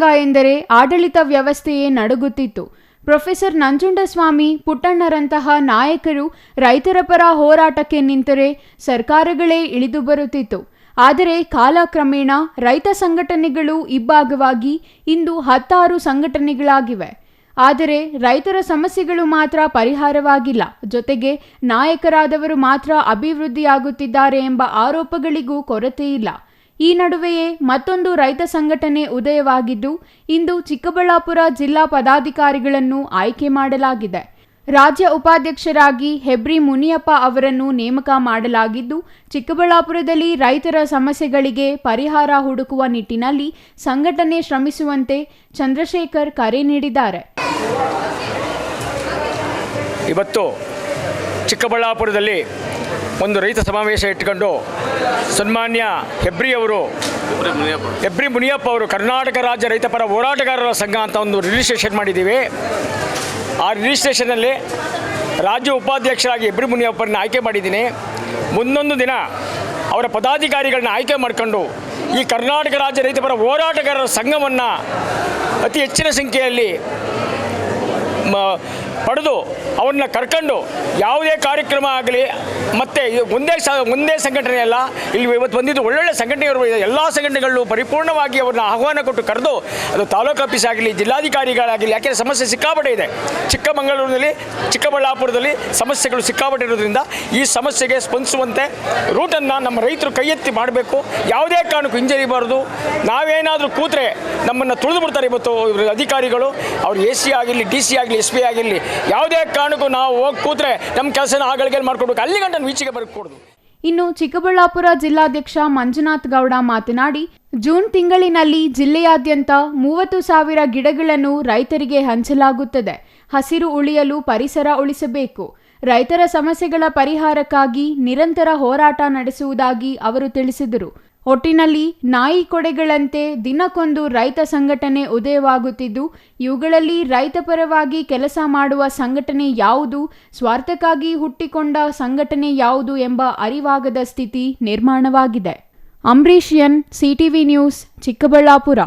ಎಂದರೆ ಆಡಳಿತ ವ್ಯವಸ್ಥೆಯೇ ನಡುಗುತ್ತಿತ್ತು. ಪ್ರೊಫೆಸರ್ ನಂಜುಂಡಸ್ವಾಮಿ ಪುಟ್ಟಣ್ಣರಂತಹ ನಾಯಕರು ರೈತರ ಪರ ಹೋರಾಟಕ್ಕೆ ನಿಂತರೆ ಸರ್ಕಾರಗಳೇ ಇಳಿದು ಬರುತ್ತಿತ್ತು. ಆದರೆ ಕಾಲಕ್ರಮೇಣ ರೈತ ಸಂಘಟನೆಗಳು ಇಬ್ಬಾಗವಾಗಿ ಇಂದು ಹತ್ತಾರು ಸಂಘಟನೆಗಳಾಗಿವೆ. ಆದರೆ ರೈತರ ಸಮಸ್ಯೆಗಳು ಮಾತ್ರ ಪರಿಹಾರವಾಗಿಲ್ಲ. ಜೊತೆಗೆ ನಾಯಕರಾದವರು ಮಾತ್ರ ಅಭಿವೃದ್ಧಿಯಾಗುತ್ತಿದ್ದಾರೆ ಎಂಬ ಆರೋಪಗಳಿಗೂ ಕೊರತೆ ಇಲ್ಲ ಈ ನಡುವೆಯೇ ಮತ್ತೊಂದು ರೈತ ಸಂಘಟನೆ ಉದಯವಾಗಿದ್ದು, ಇಂದು ಚಿಕ್ಕಬಳ್ಳಾಪುರ ಜಿಲ್ಲಾ ಪದಾಧಿಕಾರಿಗಳನ್ನು ಆಯ್ಕೆ ಮಾಡಲಾಗಿದೆ. ರಾಜ್ಯ ಉಪಾಧ್ಯಕ್ಷರಾಗಿ ಹೆಬ್ರಿ ಮುನಿಯಪ್ಪ ಅವರನ್ನು ನೇಮಕ ಮಾಡಲಾಗಿದ್ದು, ಚಿಕ್ಕಬಳ್ಳಾಪುರದಲ್ಲಿ ರೈತರ ಸಮಸ್ಯೆಗಳಿಗೆ ಪರಿಹಾರ ಹುಡುಕುವ ನಿಟ್ಟಿನಲ್ಲಿ ಸಂಘಟನೆ ಶ್ರಮಿಸುವಂತೆ ಚಂದ್ರಶೇಖರ್ ಕರೆ ನೀಡಿದ್ದಾರೆ. ಇವತ್ತು ಚಿಕ್ಕಬಳ್ಳಾಪುರದಲ್ಲಿ ಒಂದು ರೈತ ಸಮಾವೇಶ ಇಟ್ಕೊಂಡು ಸನ್ಮಾನ್ಯ ಹೆಬ್ರಿ ಅವರು ಹೆಬ್ರಿ ಮುನಿಯಪ್ಪ ಅವರು ಕರ್ನಾಟಕ ರಾಜ್ಯ ರೈತಪರ ಹೋರಾಟಗಾರರ ಸಂಘ ಅಂತ ಒಂದು ರಿಜಿಸ್ಟ್ರೇಷನ್ ಮಾಡಿದ್ದೀವಿ. ಆ ರಿಜಿಸ್ಟ್ರೇಷನಲ್ಲಿ ರಾಜ್ಯ ಉಪಾಧ್ಯಕ್ಷರಾಗಿ ಹೆಬ್ರಿ ಮುನಿಯಪ್ಪರನ್ನ ಆಯ್ಕೆ ಮಾಡಿದ್ದೀನಿ. ಮುಂದೊಂದು ದಿನ ಅವರ ಪದಾಧಿಕಾರಿಗಳನ್ನ ಆಯ್ಕೆ ಮಾಡಿಕೊಂಡು ಈ ಕರ್ನಾಟಕ ರಾಜ್ಯ ರೈತಪರ ಹೋರಾಟಗಾರರ ಸಂಘವನ್ನು ಅತಿ ಹೆಚ್ಚಿನ ಸಂಖ್ಯೆಯಲ್ಲಿ ಪಡೆದು ಅವ್ರನ್ನ ಕರ್ಕೊಂಡು ಯಾವುದೇ ಕಾರ್ಯಕ್ರಮ ಆಗಲಿ, ಮತ್ತೆ ಒಂದೇ ಸ, ಒಂದೇ ಸಂಘಟನೆ ಅಲ್ಲ, ಇಲ್ಲಿ ಇವತ್ತು ಬಂದಿದ್ದು ಒಳ್ಳೊಳ್ಳೆ ಸಂಘಟನೆಗಳು ಎಲ್ಲ ಸಂಘಟನೆಗಳು ಪರಿಪೂರ್ಣವಾಗಿ ಅವ್ರನ್ನ ಆಹ್ವಾನ ಕೊಟ್ಟು ಕರೆದು, ಅದು ತಾಲೂಕು ಆಫೀಸ್ ಆಗಲಿ, ಜಿಲ್ಲಾಧಿಕಾರಿಗಳಾಗಲಿ, ಯಾಕೆಂದರೆ ಸಮಸ್ಯೆ ಸಿಕ್ಕಾಪಟ್ಟೆ ಇದೆ. ಚಿಕ್ಕಮಗಳೂರಿನಲ್ಲಿ, ಚಿಕ್ಕಬಳ್ಳಾಪುರದಲ್ಲಿ ಸಮಸ್ಯೆಗಳು ಸಿಕ್ಕಾಪಟ್ಟೆ ಇರೋದ್ರಿಂದ ಈ ಸಮಸ್ಯೆಗೆ ಸ್ಪಂದಿಸುವಂತೆ ರೂಟನ್ನು ನಮ್ಮ ರೈತರು ಕೈ ಮಾಡಬೇಕು. ಯಾವುದೇ ಕಾರಣಕ್ಕೂ ಹಿಂಜರಿಬಾರ್ದು ನಾವೇನಾದರೂ ಕೂತ್ರೆ ನಮ್ಮನ್ನು ತುಳಿದು ಬಿಡ್ತಾರೆ ಇವತ್ತು ಅಧಿಕಾರಿಗಳು. ಅವರು ಎ ಸಿ ಆಗಿರಲಿ ಡಿ ಸಿ ಆಗಲಿ, ಎಸ್ ಪಿ ಆಗಿರಲಿ ಯಾವುದೇ ಕಾರಣಕ್ಕೂ ನಾವು ಹೋಗಿ ಕೂತ್ರೆ ನಮ್ಮ ಕೆಲಸನ ಆಗಳಿಗೆ ಮಾಡ್ಕೊಡ್ಬೇಕು. ಅಲ್ಲಿ ಗಂಟೆ ಈಚೆಗೆ ಬರ್ಕೊಡ್ದು ಇನ್ನು ಚಿಕ್ಕಬಳ್ಳಾಪುರ ಜಿಲ್ಲಾಧ್ಯಕ್ಷ ಮಂಜುನಾಥ್ ಗೌಡ ಮಾತನಾಡಿ, ಜೂನ್ ತಿಂಗಳಿನಲ್ಲಿ ಜಿಲ್ಲೆಯಾದ್ಯಂತ ಮೂವತ್ತು ಸಾವಿರ ಗಿಡಗಳನ್ನು ರೈತರಿಗೆ ಹಂಚಲಾಗುತ್ತದೆ. ಹಸಿರು ಉಳಿಯಲು ಪರಿಸರ ಉಳಿಸಬೇಕು. ರೈತರ ಸಮಸ್ಯೆಗಳ ಪರಿಹಾರಕ್ಕಾಗಿ ನಿರಂತರ ಹೋರಾಟ ನಡೆಸುವುದಾಗಿ ಅವರು ತಿಳಿಸಿದರು. ಒಟ್ಟಿನಲ್ಲಿ ನಾಯಿ ಕೊಡೆಗಳಂತೆ ದಿನಕ್ಕೊಂದು ರೈತ ಸಂಘಟನೆ ಉದಯವಾಗುತ್ತಿದ್ದು, ಇವುಗಳಲ್ಲಿ ರೈತ ಪರವಾಗಿ ಕೆಲಸ ಮಾಡುವ ಸಂಘಟನೆ ಯಾವುದು, ಸ್ವಾರ್ಥಕ್ಕಾಗಿ ಹುಟ್ಟಿಕೊಂಡ ಸಂಘಟನೆ ಯಾವುದು ಎಂಬ ಅರಿವಾಗದ ಸ್ಥಿತಿ ನಿರ್ಮಾಣವಾಗಿದೆ. Ambareesh N, CTV news, Chikkaballapura.